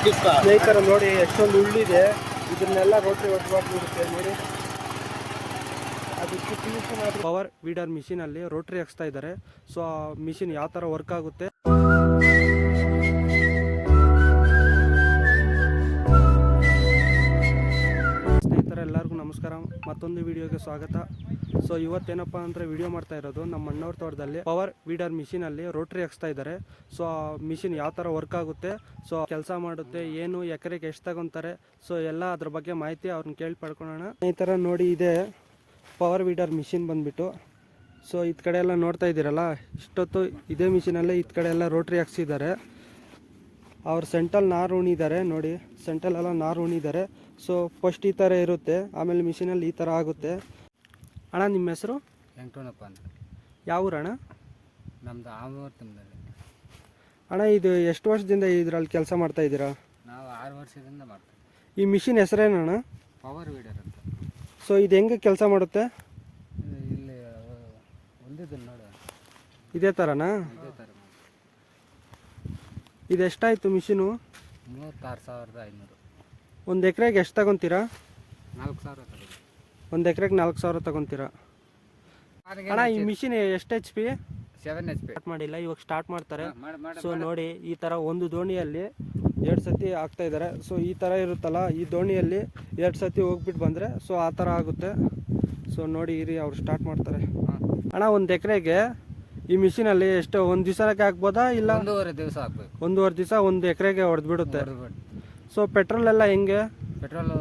ಸ್ನೇಹಿತರ ನೋಡಿ ಎಷ್ಟೊಂದು ಉಳ್ಳಿದೆ. ಇದನ್ನೆಲ್ಲ ರೋಟ್ರಿ ಮಾಡಿ ನೋಡಿ. ಅದಕ್ಕೆ ಪವರ್ ವೀಡರ್ ಮಿಷಿನಲ್ಲಿ ರೋಟ್ರಿ ಹಾಕ್ಸ್ತಾ ಇದ್ದಾರೆ. ಸೊ ಆ ಮಿಷಿನ್ ಯಾವ ಥರ ವರ್ಕ್ ಆಗುತ್ತೆ? ಮತ್ತೊಂದು ವಿಡಿಯೋಗೆ ಸ್ವಾಗತ. ಸೊ ಇವತ್ತೇನಪ್ಪ ಅಂದರೆ ವಿಡಿಯೋ ಮಾಡ್ತಾ ಇರೋದು ನಮ್ಮ ಅಣ್ಣವ್ರ ತೋಟದಲ್ಲಿ ಪವರ್ ವೀಡರ್ ಮಿಷಿನಲ್ಲಿ ರೋಟ್ರಿ ಹಾಕ್ಸ್ತಾ ಇದ್ದಾರೆ. ಸೊ ಆ ಮಿಷಿನ್ ಯಾವ ಥರ ವರ್ಕ್ ಆಗುತ್ತೆ ಸೊ ಕೆಲಸ ಮಾಡುತ್ತೆ, ಏನು, ಎಕರೆಗೆ ಎಷ್ಟು ತಗೊಂತಾರೆ ಸೊ ಎಲ್ಲ ಅದ್ರ ಬಗ್ಗೆ ಮಾಹಿತಿ ಅವ್ರನ್ನ ಕೇಳಿ ಪಡ್ಕೊಳ್ಳೋಣ ಈ ಥರ ನೋಡಿ ಇದೆ ಪವರ್ ವೀಡರ್ ಮಿಷಿನ್ ಬಂದ್ಬಿಟ್ಟು. ಸೊ ಈ ಕಡೆ ಎಲ್ಲ ನೋಡ್ತಾ ಇದ್ದೀರಲ್ಲ, ಇಷ್ಟೊತ್ತು ಇದೇ ಮಿಷಿನಲ್ಲೇ ಈ ಕಡೆ ಎಲ್ಲ ರೋಟ್ರಿ ಹಾಕ್ಸಿದ್ದಾರೆ. ಅವ್ರು ಸೆಂಟಲ್ ನಾರು ಉಣಿದ್ದಾರೆ ನೋಡಿ ಸೆಂಟಲ್ ಎಲ್ಲ ನಾರು ಉಣಿದ್ದಾರೆ ಸೊ ಫಸ್ಟ್ ಈ ಥರ ಇರುತ್ತೆ ಆಮೇಲೆ ಮಿಷಿನಲ್ಲಿ ಈ ಥರ ಆಗುತ್ತೆ. ಅಣ್ಣ ನಿಮ್ಮ ಹೆಸರು? ವೆಂಕಟನಪ್ಪ ಅಂತ. ಯಾವ ಊರಣ್ಣ? ಅಣ್ಣ ನಮ್ದು ಆಮೂರು ಅಣ್ಣ ಇದು ಎಷ್ಟು ವರ್ಷದಿಂದ ಇದ್ರಲ್ಲಿ ಕೆಲಸ ಮಾಡ್ತಾ ಇದ್ದೀರಾ? ನಾವು ಆರು ವರ್ಷದಿಂದ ಮಾಡ್ತೀವಿ ಈ ಮಿಷಿನ್ ಹೆಸರೇನಣ್ಣ ಪವರ್ ವೀಡರ್ ಅಂತ. ಸೊ ಇದು ಹೆಂಗೆ ಕೆಲಸ ಮಾಡುತ್ತೆ? ಇಲ್ಲಿ ಒಂದಿದ್ದು ನೋಡು. ಇದೇ ಥರನಾ ಇದೇ ಥರ. ಇದು ಎಷ್ಟಾಯಿತು ಮಿಷಿನು? ಮೂವತ್ತಾರು ಸಾವಿರದ ಐನೂರು. ಒಂದು ಎಕರೆಗೆ ಎಷ್ಟು ತಗೊತೀರಾ? ನಾಲ್ಕು ಸಾವಿರ ಒಂದು ಎಕರೆಗೆ ನಾಲ್ಕು ಸಾವಿರ ತಗೊತೀರಾ? ಅಣ್ಣ ಈ ಮಿಷಿನ್ ಎಷ್ಟು ಎಚ್ ಪಿ ಸೆವೆನ್ ಎಚ್ ಪಿ ಮಾಡಿಲ್ಲ ಇವಾಗ ಸ್ಟಾರ್ಟ್ ಮಾಡ್ತಾರೆ. ಮಾಡಿ ಮಾಡಿ ಸೊ ನೋಡಿ ಈ ಥರ ಒಂದು ದೋಣಿಯಲ್ಲಿ ಎರಡು ಸತಿ ಆಗ್ತಾ ಇದ್ದಾರೆ. ಸೊ ಈ ಥರ ಇರುತ್ತಲ್ಲ ಈ ದೋಣಿಯಲ್ಲಿ ಎರಡು ಸತಿ ಹೋಗ್ಬಿಟ್ಟು ಬಂದರೆ ಸೊ ಆ ಥರ ಆಗುತ್ತೆ. ಸೊ ನೋಡಿ ಇರಿ ಅವ್ರು ಸ್ಟಾರ್ಟ್ ಮಾಡ್ತಾರೆ. ಅಣ್ಣ ಒಂದು ಎಕರೆಗೆ ಈ ಮಿಷಿನಲ್ಲಿ ಎಷ್ಟು ಒಂದ್ ದಿವಸಕ್ಕೆ ಹಾಕ್ಬೋದಾ ಇಲ್ಲ? ಒಂದೂವರೆ ದಿವಸ ಹಾಕ್ಬೇಕು. ಒಂದೂವರೆ ದಿವಸ ಒಂದು ಎಕರೆಗೆ ಹೊಡೆದ್ಬಿಡುತ್ತೆ. ಸೊ ಪೆಟ್ರೋಲ್ ಎಲ್ಲ ಹೆಂಗೆ? ಪೆಟ್ರೋಲು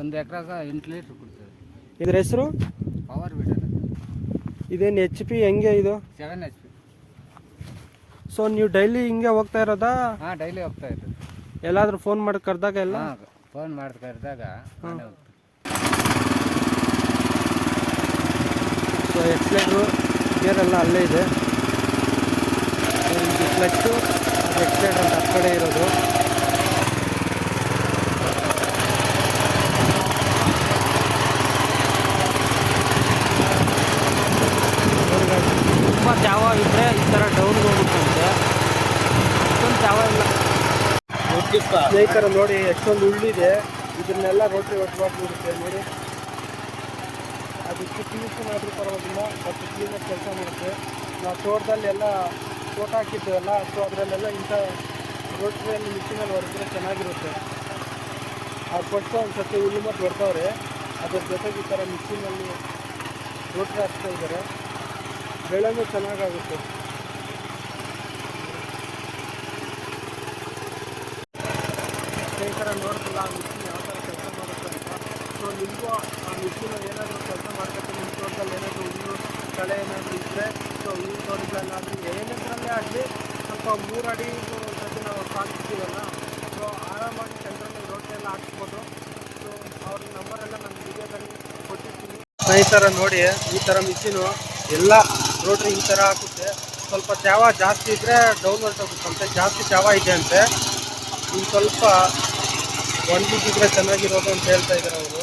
ಒಂದು ಎಕರೆಗೆ ಎಂಟು ಲೀಟ್ರ್ ಕೊಡ್ತೇವೆ. ಇದ್ರ ಹೆಸರು? ಪವರ್ ಬೀಟರ್ ಇದೇನು ಎಚ್ ಪಿ ಹೆಂಗೆ ಇದು? ಸೆವೆನ್ ಎಚ್ ಪಿ ಸೊ ನೀವು ಡೈಲಿ ಹಿಂಗೆ ಹೋಗ್ತಾ ಇರೋದಾ? ಹಾಂ ಡೈಲಿ ಹೋಗ್ತಾ ಇರೋದು ಎಲ್ಲಾದ್ರೂ ಫೋನ್ ಮಾಡಿ ಕರೆದಾಗ ಎಲ್ಲ? ಫೋನ್ ಮಾಡಿ ಕರೆದಾಗ ಸೊ ಎಕ್ಸ್ಲೇಟ್ರು ಗೇರ್ ಎಲ್ಲ ಅಲ್ಲೇ ಇದೆ. ಇದು ಕ್ಲಚ್ಚು ಸೈಡ್ ಅಂತ ಆ ಕಡೆ ಇರೋದು. ತುಂಬ ಜಾವ ಇದ್ದರೆ ಈ ಥರ ಡೌನ್ಗೆ ಹೋಗುತ್ತಂತೆ ಅಷ್ಟೊಂದು ಜಾವ ಇಲ್ಲ. ಸ್ನೇಹಿತರ ನೋಡಿ ಎಷ್ಟೊಂದು ಉಳ್ಳಿದೆ. ಇದನ್ನೆಲ್ಲ ರೋಟ್ರಿ ಒಟ್ಟುಬಿಡುತ್ತೆ ನೋಡಿ. ಅದಕ್ಕೆ ಟ್ಯೂಷನ್ ಆದರೂ ಪರವಾಗಿಲ್ಲ ಬಟ್ ಕ್ಲೀನಾಗಿ ಕೆಲಸ ಮಾಡುತ್ತೆ ನಾವು ತೋಟದಲ್ಲೆಲ್ಲ ತೋಟ ಹಾಕಿದ್ದೇವಲ್ಲ ಸೊ ಅದರಲ್ಲೆಲ್ಲ ಇಂಥ ರೋಟ್ರಿಯಲ್ಲಿ ಮಿಷಿನಲ್ಲಿ ಹೊಡೆದ್ರೆ ಚೆನ್ನಾಗಿರುತ್ತೆ. ಆ ಕೊಟ್ಟು ಒಂದು ಸತಿ ಹುಲ್ಲು ಮತ್ತು ಬರ್ತವ್ರೆ ಅದ್ರ ಜೊತೆಗೆ ಈ ಥರ ಮಿಷಿನಲ್ಲಿ ರೋಟ್ರಿ ಹಾಕ್ತಾ ಇದ್ದಾರೆ. ಬೆಳೆನೂ ಚೆನ್ನಾಗಾಗುತ್ತೆ. ಈ ನೋಡ್ತಿಲ್ಲ ಥರ ಮಾಡುತ್ತೆ ಆ ಮಿಷಿನ್ ಏನಾದರೂ ಕೆಲಸ ಮಾಡ್ಕೊತೀನಿ ನಿಮ್ಮ ತೋಟದಲ್ಲಿ ಏನಾದರೂ ಹುಲ್ಲು, ಕಳೆ ಏನಾದರೂ ಇದ್ದರೆ ಸೊ ಹೂವು ತೋಟಗಳಲ್ಲಾಗಲಿ ಏನಿದ್ರಲ್ಲೇ ಆಗಲಿ, ಸ್ವಲ್ಪ ಮೂರು ಅಡಿ ಸತಿ ನಾವು ಕಾಣಿಸ್ತೀವಲ್ಲ ಸೊ ಆರಾಮಾಗಿ ಸೆಂಟ್ರಲ್ಲಿ ರೋಟೆಲ್ಲ ಹಾಕ್ಸ್ಬೋದು. ಸೊ ಅವ್ರ ನಂಬರೆಲ್ಲ ನಾನು ವಿಡಿಯೋದಲ್ಲಿ ಕೊಟ್ಟಿರ್ತೀನಿ. ಸ್ನೇಹಿತರ ನೋಡಿ, ಈ ಥರ ಮಿಷಿನು ಎಲ್ಲ ರೋಟ್ರಿ ಈ ಥರ ಹಾಕುತ್ತೆ. ಸ್ವಲ್ಪ ಚಾವ ಜಾಸ್ತಿ ಇದ್ದರೆ ಡೌನ್ ಹೊರಟೋಗುತ್ತಂತೆ ಜಾಸ್ತಿ ಚಾವ ಇದೆ ಅಂತೆ. ಇನ್ನು ಸ್ವಲ್ಪ ಒಣಗಿದ್ರೆ ಚೆನ್ನಾಗಿರೋದು ಅಂತ ಹೇಳ್ತಾ ಇದ್ದಾರೆ ಅವರು.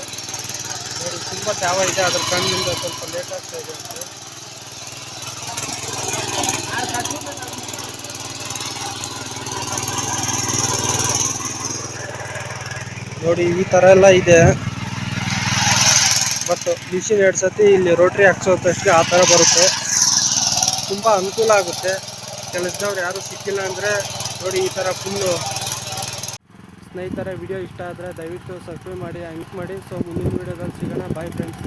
ತುಂಬ ಚಾವ ಇದೆ, ಅದ್ರ ಕಣ್ಣಿಂದ ಸ್ವಲ್ಪ ಲೇಟ್ ಆಗ್ತಾ ಇದೆ ಅಂತ. ನೋಡಿ, ಈ ಥರ ಎಲ್ಲ ಇದೆ. ಬಟ್ ಮಿಷಿನ್ ಎರಡು ಸತಿ ಇಲ್ಲಿ ರೋಟ್ರಿ ತಕ್ಷಣ ಆ ಥರ ಬರುತ್ತೆ. ತುಂಬ ಅನುಕೂಲ ಆಗುತ್ತೆ. ಕೆಲಸದವ್ರು ಯಾರು ಸಿಕ್ಕಿಲ್ಲ ಅಂದರೆ ನೋಡಿ ಈ ಥರ ಫುಲ್ಲು ಸ್ನೇಹಿತರ, ವಿಡಿಯೋ ಇಷ್ಟ ಆದರೆ ದಯವಿಟ್ಟು ಸಬ್ಸ್ಕ್ರೈಬ್ ಮಾಡಿ, ಹಂಗೆ ಮಾಡಿ. ಸೊ ಮುಂದಿನ ವೀಡಿಯೋದಲ್ಲಿ ಸಿಗೋಣ. Bye friends